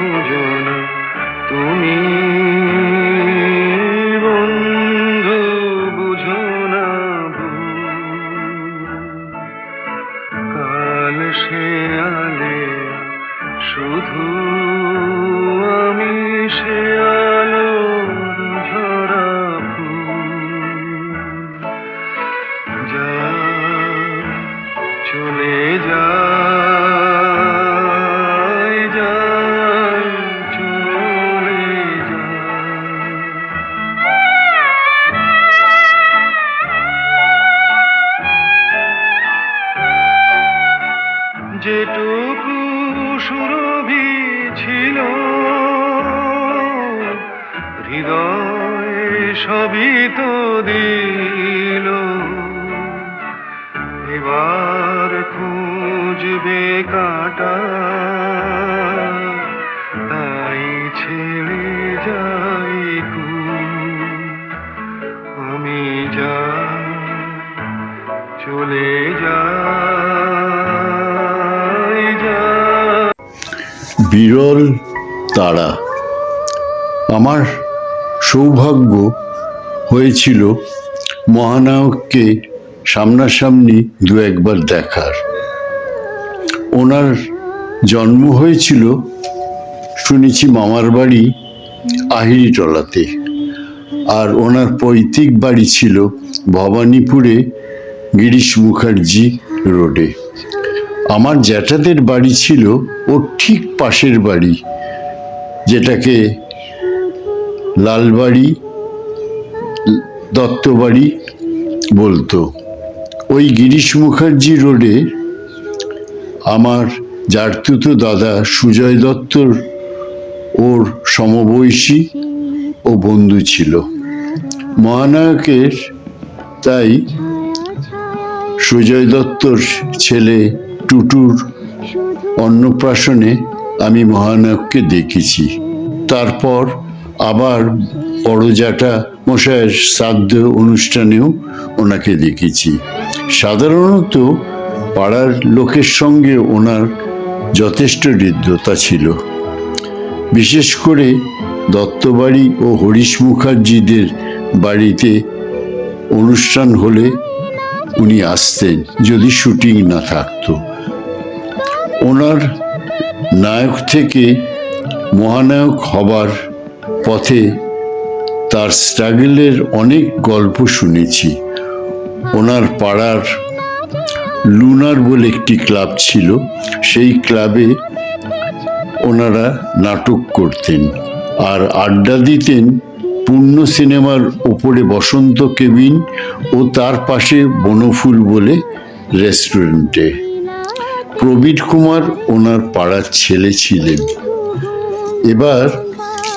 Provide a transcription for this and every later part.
খুঁজো না তুমি। বন্ধু, বুঝো না কাল সে আলে, শুধু আমি সে আলোর ঝরা যা চলে যায় যেটুকু সুরভি ছিল হৃদয় সবই তো দিল। এবার খুঁজবে কাটা বিরল তারা। আমার সৌভাগ্য হয়েছিল মহানায়ককে সামনাসামনি দু একবার দেখার। ওনার জন্ম হয়েছিল, শুনেছি মামার বাড়ি আহিরিটলাতে আর ওনার পৈতৃক বাড়ি ছিল ভবানীপুরে গিরিশ মুখার্জি রোডে। আমার জ্যাঠাদের বাড়ি ছিল ওর ঠিক পাশের বাড়ি, যেটাকে লালবাড়ি, দত্তবাড়ি বলতো। ওই গিরিশ মুখার্জি রোডে আমার জারতুতো দাদা সুজয় দত্তর ওর সমবয়সী ও বন্ধু ছিল। মহানায়কের তাই সুজয় দত্তর ছেলে টুটুর অন্নপ্রাশনে আমি মহানায়ককে দেখেছি। তারপর আবার বড় জ্যাঠা মশাইয়ের শ্রাদ্ধ অনুষ্ঠানেও ওনাকে দেখেছি। সাধারণত পাড়ার লোকের সঙ্গে ওনার যথেষ্ট হৃদ্যতা ছিল। বিশেষ করে দত্তবাড়ি ও হরিশ মুখার্জিদের বাড়িতে অনুষ্ঠান হলে উনি আসতেন, যদি শুটিং না থাকতো। ওনার নায়ক থেকে মহানায়ক হবার পথে তার স্ট্রাগলের অনেক গল্প শুনেছি। ওনার পাড়ার লুনার বলে একটি ক্লাব ছিল, সেই ক্লাবে ওনারা নাটক করতেন আর আড্ডা দিতেন পূর্ণ সিনেমার ওপরে বসন্ত কেবিন ও তার পাশে বনফুল বলে রেস্টুরেন্টে। প্রবীর কুমার ওনার পাড়ার ছেলে ছিলেন। এবার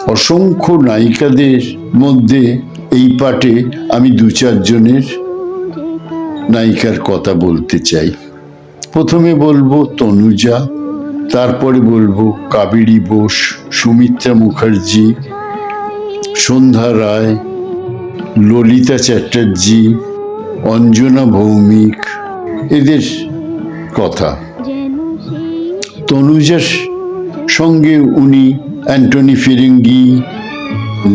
অসংখ্য নায়িকাদের মধ্যে এই পাটে আমি দু চারজনের নায়িকার কথা বলতে চাই। প্রথমে বলব তনুজা, তারপরে বলব কাবেরী বোস, সুমিত্রা মুখার্জি, সন্ধ্যা রায়, ললিতা চ্যাটার্জি, অঞ্জনা ভৌমিক, এদের কথা। তনুজার সঙ্গে উনি অ্যান্টনি ফিরিঙ্গি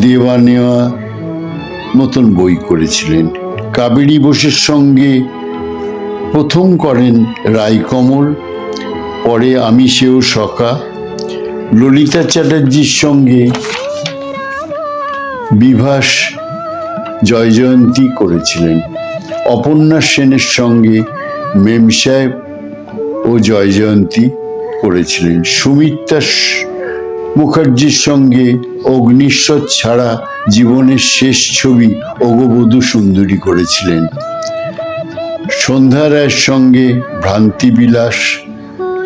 দেওয়া নেওয়া মতন বই করেছিলেন। কাবেরী বোসের সঙ্গে প্রথম করেন রায়কমল, পরে আমি সেও সখা। ললিতা চ্যাটার্জির সঙ্গে বিভাস জয়জয়ন্তী করেছিলেন। অপর্ণা সেনের সঙ্গে মেম সাহেব ও জয়জয়ন্তী। করেছিলেন। সুমিত্রা মুখার্জির সঙ্গে অগ্নিশ্বর ছাড়া জীবনের শেষ ছবি অগবধূ সুন্দরী করেছিলেন। সন্ধ্যা রায়ের সঙ্গে ভ্রান্তিবিলাস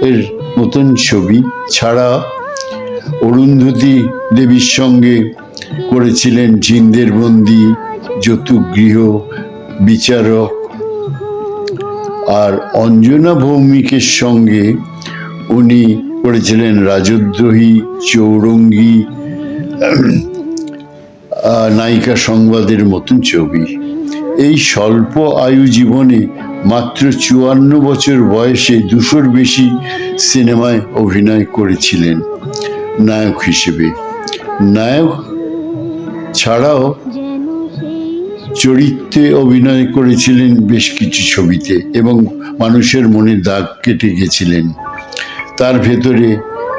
এর মতন ছবি ছাড়া অরুন্ধতী দেবীর সঙ্গে করেছিলেন জিন্দের বন্দি, যতুগৃহ, বিচারক। আর অঞ্জনা ভৌমিকের সঙ্গে উনি করেছিলেন রাজদ্রোহী, চৌরঙ্গী নায়িকা সংবাদের মতন ছবি। এই স্বল্প আয়ু জীবনে মাত্র চুয়ান্ন বছর বয়সে দুশোর বেশি সিনেমায় অভিনয় করেছিলেন নায়ক হিসেবে। নায়ক ছাড়াও চরিত্রে অভিনয় করেছিলেন বেশ কিছু ছবিতে এবং মানুষের মনে দাগ কেটে গেছিলেন। তার ভেতরে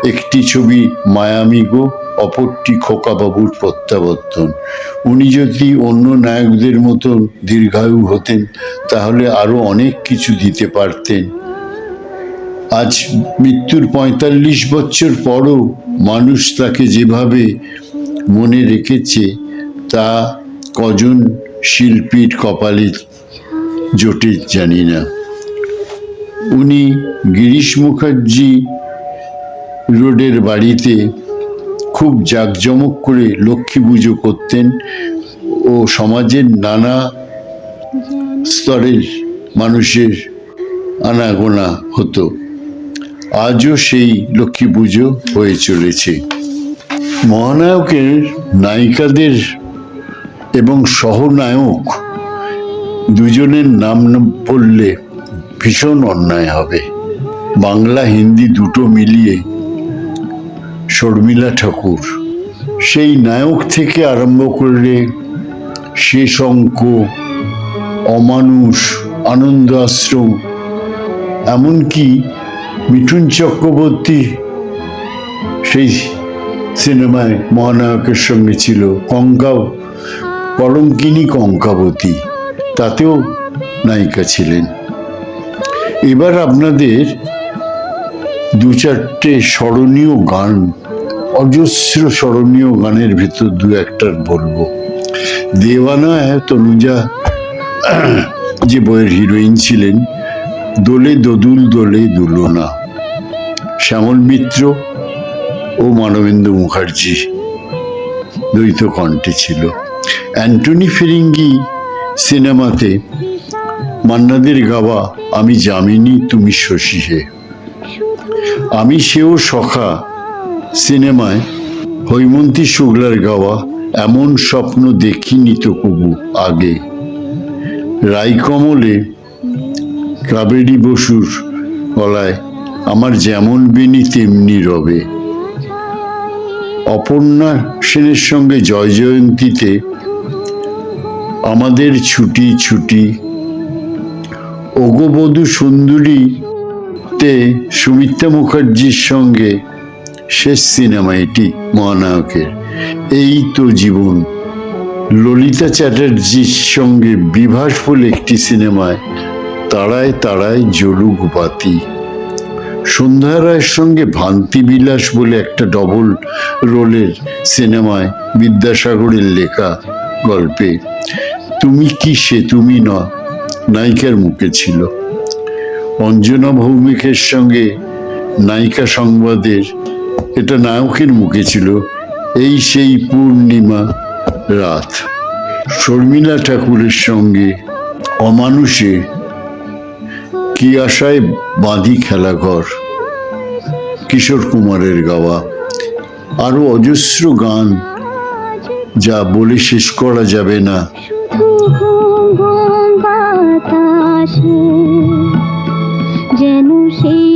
একটি ছবি মায়ামি গো, অপরটি খোকাবাবুর প্রত্যাবর্তন। উনি যদি অন্য নায়কদের মতন দীর্ঘায়ু হতেন, তাহলে আরও অনেক কিছু দিতে পারতেন। আজ মৃত্যুর পঁয়তাল্লিশ বছর পরও মানুষ তাকে যেভাবে মনে রেখেছে, তা কজন শিল্পীর কপালে জোটে জানি না। উনি গিরিশ মুখার্জি রোডের বাড়িতে খুব জাঁকজমক করে লক্ষ্মী পুজো করতেন ও সমাজের নানা স্তরের মানুষের আনাগোনা হতো। আজও সেই লক্ষ্মী পুজো হয়ে চলেছে। মহানায়কের নায়িকাদের এবং সহনায়ক দুজনের নাম বললে ভীষণ অন্যায় হবে। বাংলা, হিন্দি দুটো মিলিয়ে শর্মিলা ঠাকুর, সেই নায়ক থেকে আরম্ভ করলে শেষ অঙ্ক, অমানুষ আনন্দ আশ্রম এমনকি মিঠুন চক্রবর্তী সেই সিনেমায় মহানায়কের সঙ্গে ছিল। কঙ্কা কলঙ্কিনী কঙ্কাবতী, তাতেও নায়িকা ছিলেন। এবার আপনাদের দু চারটে স্মরণীয় গান, অজস্র স্মরণীয় গানের ভেতর দু একটার বলব। দেওয়ানা হ্যাঁ তনুজা, যে বইয়ের হিরোইন ছিলেন, দোলে দোদুল, দোলে দুলনা। শ্যামল মিত্র ও মানবেন্দ্র মুখার্জি দ্বৈত কণ্ঠে ছিল। অ্যান্টনি ফিরিঙ্গি সিনেমাতে মান্নাদের গাওয়া, আমি জামিনী, তুমি শশী হে। আমি সেও সখা, সিনেমায়, হৈমন্তী শুক্লার গাওয়া, এমন স্বপ্ন দেখিনি তো কবু আগে। রাইকমলে কাবেরী বসুর গলায়, আমার যেমন বেনি তেমনি রবে। অপর্ণা সেনের সঙ্গে জয় জয়ন্তীতে আমাদের ছুটি ছুটি ওগবধূ সুন্দরীতে সুমিত্রা মুখার্জির সঙ্গে শেষ সিনেমা এটি মহানায়কের। এই তো জীবন। ললিতা চ্যাটার্জির সঙ্গে বিভাস বলে একটি সিনেমায় তারায় তারায় জলুক বাতি সন্ধ্যা রায়ের সঙ্গে ভান্তি বিলাস বলে একটা ডবল রোলের সিনেমায় বিদ্যাসাগরের লেখা গল্পে, তুমি কি সে, তুমি ন নায়িকার মুখে ছিল। অঞ্জনা ভৌমিকের সঙ্গে নায়িকা সংবাদের এটা নায়কের মুখে ছিল। এই সেই পূর্ণিমা রাত। শর্মিলা ঠাকুরের সঙ্গে অমানুষে কি আশায় বাঁধি খেলাঘর? কিশোর কুমারের গাওয়া। আরও অজস্র গান যা বলে শেষ করা যাবে না। ঘুম যেন সেই